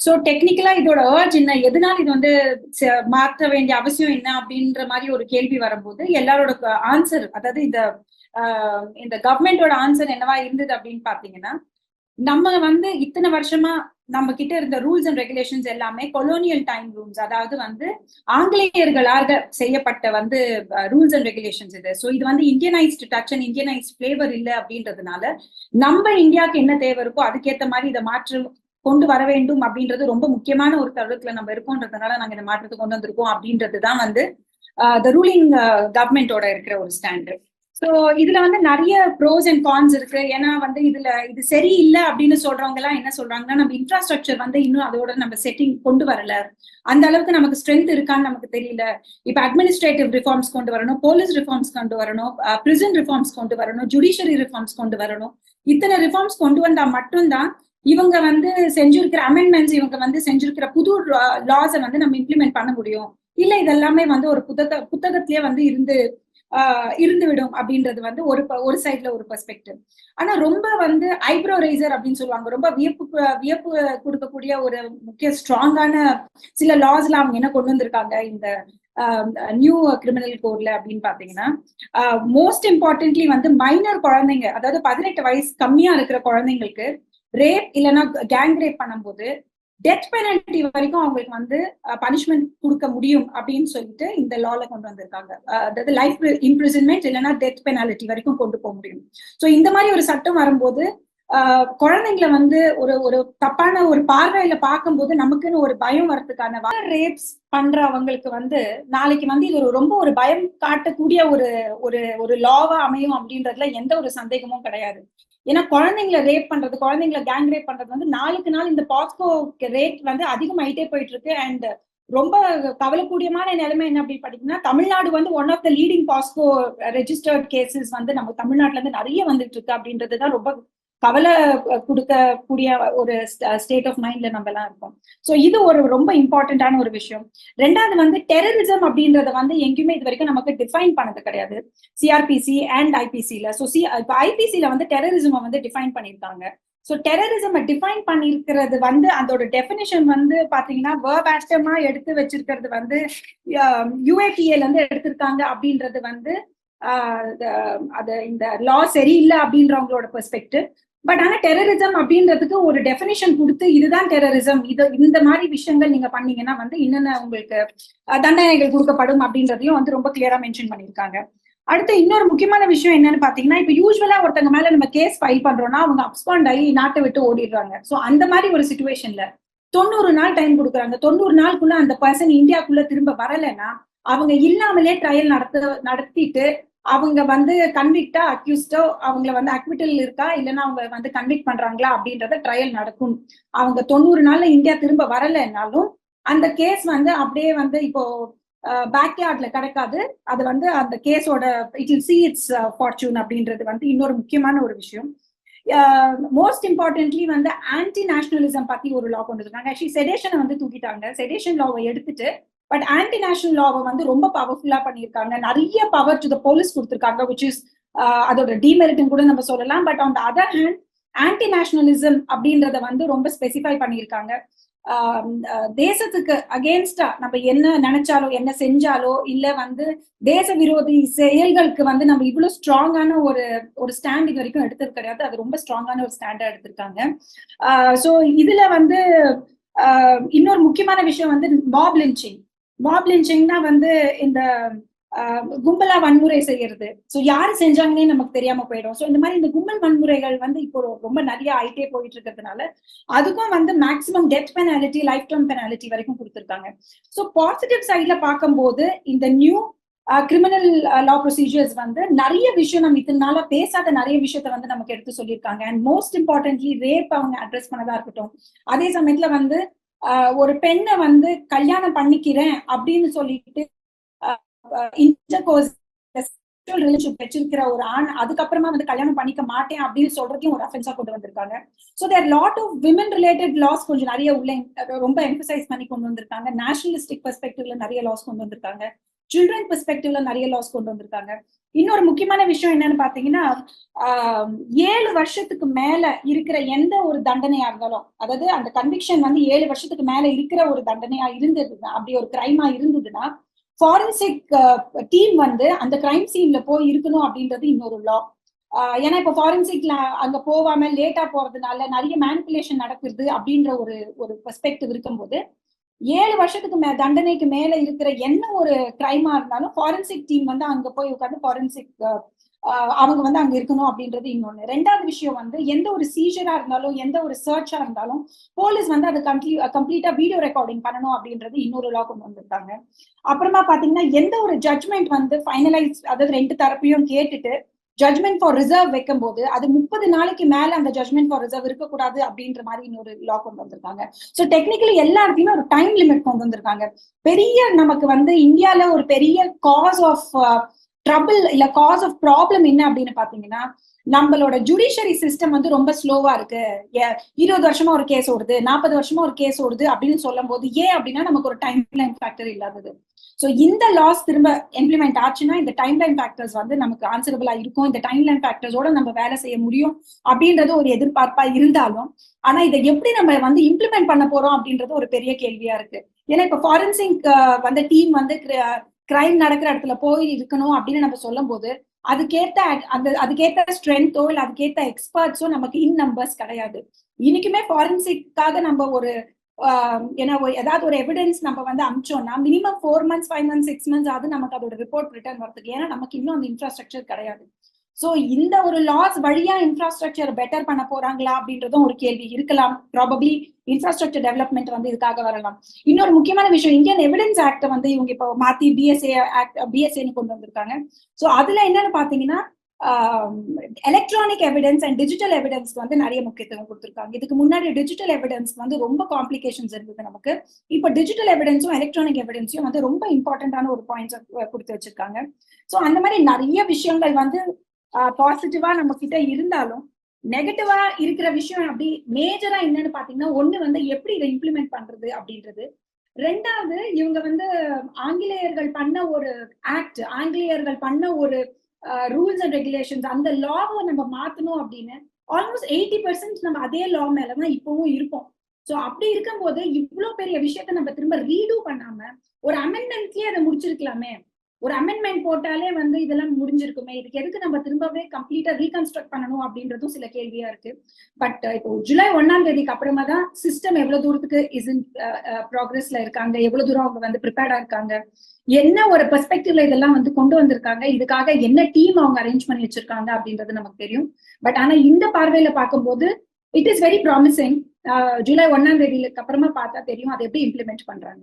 So டெக்னிக்கலா இதோட urge என்ன? எதனால இது வந்து மாற்ற வேண்டிய அவசியம் என்ன அப்படின்ற மாதிரி ஒரு கேள்வி வரும்போது எல்லாரோட ஆன்சர் அதாவது இந்த ஆஹ், இந்த கவர்மெண்டோட ஆன்சர் என்னவா இருந்தது அப்படின்னு பாத்தீங்கன்னா நம்ம வந்து இத்தனை வருஷமா நம்ம கிட்ட இருந்த ரூல்ஸ் அண்ட் ரெகுலேஷன்ஸ் எல்லாமே கொலோனியல் டைம் ரூல்ஸ் அதாவது வந்து ஆங்கிலேயர்களாக செய்யப்பட்ட வந்து ரூல்ஸ் அண்ட் ரெகுலேஷன்ஸ் இது. ஸோ இது வந்து Indianised touch and Indianised flavour இல்லை அப்படின்றதுனால நம்ம இந்தியாவுக்கு என்ன தேவை இருக்கோ அதுக்கேற்ற மாதிரி இதை மாற்று கொண்டு வர வேண்டும் அப்படின்றது ரொம்ப முக்கியமான ஒரு தருணத்துல நம்ம இருக்கோன்றதுனால நாங்க இந்த மாற்றத்தை கொண்டு வந்திருக்கோம் அப்படின்றது தான் வந்து த ரூலிங் கவர்மெண்டோட இருக்கிற ஒரு ஸ்டாண்டு ஸோ இதுல வந்து நிறைய ப்ரோஸ் அண்ட் கான்ஸ் இருக்கு. ஏன்னா வந்து இதுல இது சரியில்லை அப்படின்னு சொல்றவங்க எல்லாம் என்ன சொல்றாங்கன்னா நம்ம இன்ஃப்ராஸ்ட்ரக்சர் வந்து இன்னும் அதோட நம்ம செட்டிங் கொண்டு வரல. அந்த அளவுக்கு நமக்கு ஸ்ட்ரென்த் இருக்கான்னு நமக்கு தெரியல. இப்ப அட்மினிஸ்ட்ரேட்டிவ் ரிஃபார்ம்ஸ் கொண்டு வரணும் போலீஸ் ரிஃபார்ம்ஸ் கொண்டு வரணும் பிரிசன் ரிஃபார்ம்ஸ் கொண்டு வரணும் ஜுடிஷியரி ரிஃபார்ம்ஸ் கொண்டு வரணும். இத்தனை ரிஃபார்ம்ஸ் கொண்டு வந்தா மட்டும்தான் இவங்க வந்து செஞ்சிருக்கிற அமெண்ட்மெண்ட்ஸ் இவங்க வந்து செஞ்சிருக்கிற புது லாஸை வந்து நம்ம இம்ப்ளிமெண்ட் பண்ண முடியும். இல்ல இதெல்லாமே வந்து ஒரு புத்தக புத்தகத்திலேயே வந்து இருந்து இருந்து விடும் அப்படின்றது வந்து ஒரு ப- ஒரு சைட்ல ஒரு பெர்ஸ்பெக்டிவ் ஆனா ரொம்ப வந்து ஐப்ரோ ரைசர் அப்படின்னு சொல்லுவாங்க. ரொம்ப வியப்பு வியப்பு கொடுக்கக்கூடிய ஒரு முக்கிய ஸ்ட்ராங்கான சில லாஸ்ல அவங்க என்ன கொண்டு வந்திருக்காங்க? இந்த நியூ கிரிமினல் கோட்ல அப்படின்னு பாத்தீங்கன்னா மோஸ்ட் இம்பார்ட்டன்ட்லி வந்து மைனர் குழந்தைங்க அதாவது பதினெட்டு வயசு கம்மியா இருக்கிற குழந்தைங்களுக்கு ரேப் இல்லைன்னா கேங் ரேப் பண்ணும்போது டெத் பெனல்டி வரைக்கும் அவங்களுக்கு வந்து பனிஷ்மெண்ட் கொடுக்க முடியும் அப்படின்னு சொல்லிட்டு இந்த லால கொண்டு வந்திருக்காங்க. அதாவது லைஃப் இம்ப்ரிசன்மெண்ட் இல்லைன்னா டெத் பெனாலிட்டி வரைக்கும் கொண்டு போக முடியும். ஸோ இந்த மாதிரி ஒரு சட்டம் வரும்போது குழந்தைங்களை வந்து ஒரு ஒரு தப்பான ஒரு பார்வையில பார்க்கும்போது நமக்குன்னு ஒரு பயம் வரதுக்கான ரேப்ஸ் பண்றவங்களுக்கு வந்து நாளைக்கு வந்து இது ஒரு ரொம்ப ஒரு பயம் காட்டக்கூடிய ஒரு ஒரு ஒரு லாவா அமையும் அப்படின்றதுல எந்த ஒரு சந்தேகமும் கிடையாது. ஏன்னா குழந்தைங்களை ரேப் பண்றது குழந்தைங்களை கேங் ரேப் பண்றது வந்து நாளுக்கு நாள் இந்த பாஸ்கோ ரேட் வந்து அதிகமாயிட்டே போயிட்டு இருக்கு அண்ட் ரொம்ப கவலைக்கூடியமான நிலைமை என்ன அப்படி பாத்தீங்கன்னா தமிழ்நாடு வந்து one of the leading POCSO registered cases வந்து நம்ம தமிழ்நாட்டுல இருந்து நிறைய வந்துட்டு இருக்கு அப்படின்றதுதான் ரொம்ப கவலை கொடுக்கக்கூடிய ஒரு ஸ்டேட் ஆஃப் மைண்ட்ல நம்ம எல்லாம் இருக்கோம். ஸோ இது ஒரு ரொம்ப இம்பார்ட்டன்டான ஒரு விஷயம். ரெண்டாவது வந்து டெரரிசம் அப்படின்றத வந்து எங்கேயுமே இது வரைக்கும் நமக்கு டிஃபைன் பண்ணது கிடையாது. சிஆர்பிசி அண்ட் ஐபிசியில ஸோ சி இப்போ ஐபிசில வந்து டெரரிசம் வந்து டிஃபைன் பண்ணியிருக்காங்க. ஸோ டெரரிசம் டிஃபைன் பண்ணியிருக்கிறது வந்து அதோட டெஃபினிஷன் வந்து பாத்தீங்கன்னா வேர்ப் ஆஸ்டமா எடுத்து வச்சிருக்கிறது வந்து um, யூஏடிஏல இருந்து எடுத்திருக்காங்க அப்படின்றது வந்து uh, ஆஹ் அது இந்த லா சரியில்லை அப்படின்றவங்களோட பெர்ஸ்பெக்டிவ் பட் ஆனா டெரரிசம் அப்படின்றதுக்கு ஒரு டெஃபினிஷன் கொடுத்து இதுதான் டெரரிசம் இது இந்த மாதிரி விஷயங்கள் நீங்க பண்ணீங்கன்னா வந்து என்னென்ன உங்களுக்கு தண்டனைகள் கொடுக்கப்படும் அப்படின்றதையும் வந்து ரொம்ப கிளியரா மென்ஷன் பண்ணியிருக்காங்க. அடுத்து இன்னொரு முக்கியமான விஷயம் என்னன்னு பாத்தீங்கன்னா இப்ப யூஸ்வலா ஒருத்தங்க மேல நம்ம கேஸ் ஃபைல் பண்றோம்னா அவங்க அப்ஸ்பாண்ட் ஆகி நாட்டை விட்டு ஓடிடுறாங்க. சோ அந்த மாதிரி ஒரு சுச்சுவேஷன்ல தொண்ணூறு நாள் டைம் கொடுக்குறாங்க. தொண்ணூறு நாளுக்குள்ள அந்த பர்சன் இந்தியாக்குள்ள திரும்ப வரலைன்னா அவங்க இல்லாமலே ட்ரையல் நடத்த நடத்திட்டு அவங்க வந்து கன்விக்டா அக்யூஸ்டோ அவங்கள வந்து அக்விட்டல் இருக்கா? இல்லைன்னா அவங்க வந்து கன்விக்ட் பண்றாங்களா? அப்படின்றத ட்ரையல் நடக்கும். அவங்க தொண்ணூறு நாள்ல இந்தியா திரும்ப வரலைன்னாலும் அந்த கேஸ் வந்து அப்படியே வந்து இப்போ பேக்யார்ட்ல கிடைக்காது. அது வந்து அந்த கேஸோட it ill see it's fortune அப்படின்றது வந்து இன்னொரு முக்கியமான ஒரு விஷயம். மோஸ்ட் இம்பார்ட்டன்ட்லி வந்து ஆன்டி நேஷனலிசம் பத்தி ஒரு லா கொண்டு இருக்காங்க ஆக்சுவலி செடேஷனை வந்து தூக்கிட்டாங்க. செடேஷன் லாவை எடுத்துட்டு பட் ஆன்டி நேஷனல் லாவை வந்து ரொம்ப பவர்ஃபுல்லா பண்ணியிருக்காங்க. நிறைய பவர் டு த போலீஸ் கொடுத்துருக்காங்க விச் இஸ் அதோட டிமெரிட்னு கூட நம்ம சொல்லலாம். But on the other hand anti nationalism அப்படின்றத வந்து ரொம்ப ஸ்பெசிஃபை பண்ணியிருக்காங்க. தேசத்துக்கு அகேன்ஸ்டா நம்ம என்ன நினைச்சாலோ என்ன செஞ்சாலோ இல்ல வந்து தேச விரோதி செயல்களுக்கு வந்து நம்ம இவ்வளவு ஸ்ட்ராங்கான ஒரு ஒரு ஸ்டாண்ட் இது வரைக்கும் எடுத்தது கிடையாது. அது ரொம்ப ஸ்ட்ராங்கான ஒரு ஸ்டாண்டா எடுத்திருக்காங்க. ஸோ இதுல வந்து இன்னொரு முக்கியமான விஷயம் வந்து மாப் லிஞ்சிங் மாப் லிஞ்சிங்னா வந்து இந்த கும்பலா வன்முறை செய்யறது. ஸோ யாரு செஞ்சாங்கன்னே நமக்கு தெரியாம போயிடும். ஸோ இந்த மாதிரி இந்த கும்பல் வன்முறைகள் வந்து இப்போ ரொம்ப நிறைய ஆயிட்டே போயிட்டு இருக்கிறதுனால அதுக்கும் வந்து maximum death penalty life time penalty வரைக்கும் கொடுத்துருக்காங்க. ஸோ பாசிட்டிவ் சைட்ல பார்க்கும்போது இந்த நியூ கிரிமினல் லா ப்ரொசீஜர்ஸ் வந்து நிறைய விஷயம் நம்ம இத்தனை நாளா பேசாத நிறைய விஷயத்த வந்து நமக்கு எடுத்து சொல்லியிருக்காங்க. அண்ட் மோஸ்ட் இம்பார்ட்டன்ட்லி ரேப் அவங்க அட்ரஸ் பண்ணதா இருக்கட்டும். அதே சமயத்துல வந்து ஒரு பெண்ணை வந்து கல்யாணம் பண்ணிக்கிறேன் அப்படின்னு சொல்லிட்டு இன்டர்கோர்ஸ் ரிலேஷன்ஷிப் வச்சிருக்கிற ஒரு ஆண் அதுக்கப்புறமா வந்து கல்யாணம் பண்ணிக்க மாட்டேன் அப்படின்னு சொல்றதையும் ஒரு அஃபென்ஸா கொண்டு வந்திருக்காங்க. So there lot of women related laws கொஞ்சம் நிறைய உள்ள ரொம்ப எம்பசைஸ் பண்ணி கொண்டு வந்திருக்காங்க. நேஷனலிஸ்டிக் பெர்ஸ்பெக்டிவ்ல நிறைய லாஸ் கொண்டு வந்திருக்காங்க. சில்ட்ரன் பெர்ஸ்பெக்டிவ்ல நிறைய லாஸ் கொண்டு வந்திருக்காங்க. இன்னொரு முக்கியமான விஷயம் என்னன்னு பாத்தீங்கன்னா ஆஹ் ஏழு வருஷத்துக்கு மேல இருக்கிற எந்த ஒரு தண்டனையா இருந்தாலும் அதாவது அந்த கன்விக்ஷன் வந்து ஏழு வருஷத்துக்கு மேல இருக்கிற ஒரு தண்டனையா இருந்ததுன்னா அப்படி ஒரு கிரைமா இருந்ததுன்னா ஃபாரன்சிக் டீம் வந்து அந்த கிரைம் சீன்ல போய் இருக்கணும் அப்படின்றது இன்னொரு லா ஏன்னா இப்போ ஃபாரன்சிக்ல அங்க போகாம லேட்டா போறதுனால நிறைய மேனிப்புலேஷன் நடக்குது அப்படின்ற ஒரு ஒரு பெர்ஸ்பெக்டிவ் இருக்கும்போது ஏழு வருஷத்துக்கு மே தண்டனைக்கு மேல இருக்கிற என்ன ஒரு கிரைமா இருந்தாலும் ஃபாரன்சிக் டீம் வந்து அங்க போய் உட்காந்து ஃபாரன்சிக் அவங்க வந்து அங்க இருக்கணும் அப்படின்றது இன்னொன்னு. ரெண்டாவது விஷயம் வந்து எந்த ஒரு சீஜரா இருந்தாலும் எந்த ஒரு சர்ச்சா இருந்தாலும் போலீஸ் வந்து அது கம்ப்ளீ கம்ப்ளீட்டா வீடியோ ரெக்கார்டிங் பண்ணணும் அப்படின்றது இன்னொரு லா கொண்டு வந்திருக்காங்க. அப்புறமா பாத்தீங்கன்னா எந்த ஒரு ஜட்மெண்ட் வந்து ஃபைனலைஸ் அதாவது ரெண்டு தரப்பையும் கேட்டுட்டு ஜட்மெண்ட் ஃபார் ரிசர்வ் வைக்கும் போது அது முப்பது நாளைக்கு மேல அந்த ஜட்மெண்ட் ஃபார் ரிசர்வ் இருக்கக்கூடாது அப்படின்ற மாதிரி இன்னொரு லா கொண்டு வந்திருக்காங்க. ஸோ டெக்னிக்கலி எல்லா இடத்துலயுமே ஒரு டைம் லிமிட் கொண்டு வந்திருக்காங்க. பெரிய நமக்கு வந்து இந்தியால ஒரு பெரிய காஸ் ஆஃப் ட்ரபிள் இல்ல காஸ் ஆஃப் ப்ராப்ளம் என்ன அப்படின்னு பாத்தீங்கன்னா நம்மளோட ஜுடிஷியரி சிஸ்டம் வந்து ரொம்ப ஸ்லோவா இருக்கு. இருபது வருஷமா ஒரு கேஸ் ஓடுது நாற்பது வருஷமா ஒரு கேஸ் ஓடுது அப்படின்னு சொல்லும் போது ஏன் அப்படின்னா நமக்கு ஒரு டைம் லைன் ஃபேக்டர் இல்லாதது. ஸோ இந்த லாஸ் திரும்ப இம்ப்ளிமெண்ட் ஆச்சுன்னா இந்த டைம் லைன் ஃபேக்டர்ஸ் வந்து நமக்கு ஆன்சரபிளா இருக்கும். இந்த டைம் லைன் ஃபேக்டர்ஸோட நம்ம வேலை செய்ய முடியும் அப்படின்றது ஒரு எதிர்பார்ப்பா இருந்தாலும் ஆனா இதை எப்படி நம்ம வந்து இம்ப்ளிமெண்ட் பண்ண போறோம் அப்படின்றது ஒரு பெரிய கேள்வியா இருக்கு. ஏன்னா இப்ப ஃபாரன்சிக் வந்து டீம் வந்து கிரைம் நடக்கிற இடத்துல போய் இருக்கணும் அப்படின்னு நம்ம சொல்லும் போது அதுக்கேத்த அந்த அதுக்கேத்த ஸ்ட்ரென்த்தோ இல்லை அதுக்கேத்த எக்ஸ்பர்ட்ஸோ நமக்கு இன் நம்பர்ஸ் கிடையாது. இன்னைக்குமே ஃபாரன்சிக்காக நம்ம ஒரு ஏன்னா ஏதாவது ஒரு எவிடன்ஸ் நம்ம வந்து அமிச்சோம்னா minimum four months five months six months ஆகுது நமக்கு அதோட ரிப்போர்ட் ரிட்டர்ன் வரதுக்கு ஏன்னா நமக்கு இன்னும் அந்த இன்ஃப்ராஸ்ட்ரக்சர் கிடையாது. ஸோ இந்த ஒரு லாஸ் வழியா இன்ஃப்ராஸ்ட்ரக்சர் பெட்டர் பண்ண போறாங்களா அப்படின்றதும் ஒரு கேள்வி இருக்கலாம். ப்ராபப்ளி இன்ஃப்ராஸ்ட்ரக்சர் டெவலப்மெண்ட் வந்து இதுக்காக வரலாம். இன்னொரு முக்கியமான விஷயம் இந்தியன் எவிடன்ஸ் ஆக்ட் வந்து இவங்க இப்போ மாத்தி பிஎஸ்ஏ ஆக்ட் பிஎஸ்ஏன்னு கொண்டு வந்திருக்காங்க. ஸோ அதுல என்னன்னு பாத்தீங்கன்னா electronic evidence and digital evidence வந்து நிறைய முக்கியத்துவம் கொடுத்துருக்காங்க. இதுக்கு முன்னாடி டிஜிட்டல் எவிடன்ஸ் வந்து ரொம்ப காம்ப்ளிகேஷன்ஸ் இருந்தது நமக்கு. இப்போ டிஜிட்டல் எவிடன்ஸும் எலக்ட்ரானிக் எவிடன்ஸும் வந்து ரொம்ப இம்பார்ட்டன்டான ஒரு பாயிண்ட்ஸ் கொடுத்து வச்சிருக்காங்க. ஸோ அந்த மாதிரி நிறைய விஷயங்கள் வந்து பாசிட்டிவா நம்ம கிட்ட இருந்தாலும் நெகட்டிவா இருக்கிற விஷயம் அப்படி மேஜரா என்னன்னு பாத்தீங்கன்னா ஒண்ணு வந்து எப்படி இதை இம்ப்ளிமெண்ட் பண்றது அப்படின்றது. ரெண்டாவது இவங்க வந்து ஆங்கிலேயர்கள் பண்ண ஒரு ஆக்ட் ஆங்கிலேயர்கள் பண்ண ஒரு ரூல்ஸ் அண்ட் ரெகுலேஷன்ஸ் அந்த லாவை நம்ம மாத்தணும் அப்படின்னு ஆல்மோஸ்ட் எயிட்டி பர்சன்ட் நம்ம அதே லா மேலதான் இப்பவும் இருப்போம். ஸோ அப்படி இருக்கும்போது இவ்வளவு பெரிய விஷயத்த நம்ம திரும்ப ரீடூ பண்ணாம ஒரு அமெண்ட்மெண்ட்லயே அதை முடிச்சிருக்கலாமே ஒரு அமெண்ட்மெண்ட் போட்டாலே வந்து இதெல்லாம் முடிஞ்சிருக்குமே. இதுக்கு எதுக்கு நம்ம திரும்பவே கம்ப்ளீட்டா ரீகன்ஸ்ட்ரக்ட் பண்ணணும் அப்படின்றதும் சில கேள்வியா இருக்கு. பட் இப்போ ஜூலை ஒன்னாம் தேதிக்கு அப்புறமா தான் சிஸ்டம் எவ்வளவு தூரத்துக்கு இஸ் இன் ப்ராக்ரஸ்ல இருக்காங்க எவ்வளவு தூரம் அவங்க வந்து ப்ரிப்பேர்டா இருக்காங்க என்ன ஒரு பெர்ஸ்பெக்டிவ்ல இதெல்லாம் வந்து கொண்டு வந்திருக்காங்க இதுக்காக என்ன டீம் அவங்க அரேஞ்ச் பண்ணி வச்சிருக்காங்க அப்படின்றது நமக்கு தெரியும். பட் ஆனா இந்த பார்வையில பார்க்கும்போது it is very promising July ஒன்னாம் தேதிக்கு அப்புறமா பார்த்தா தெரியும் அதை எப்படி இம்ப்ளிமெண்ட் பண்றாங்க.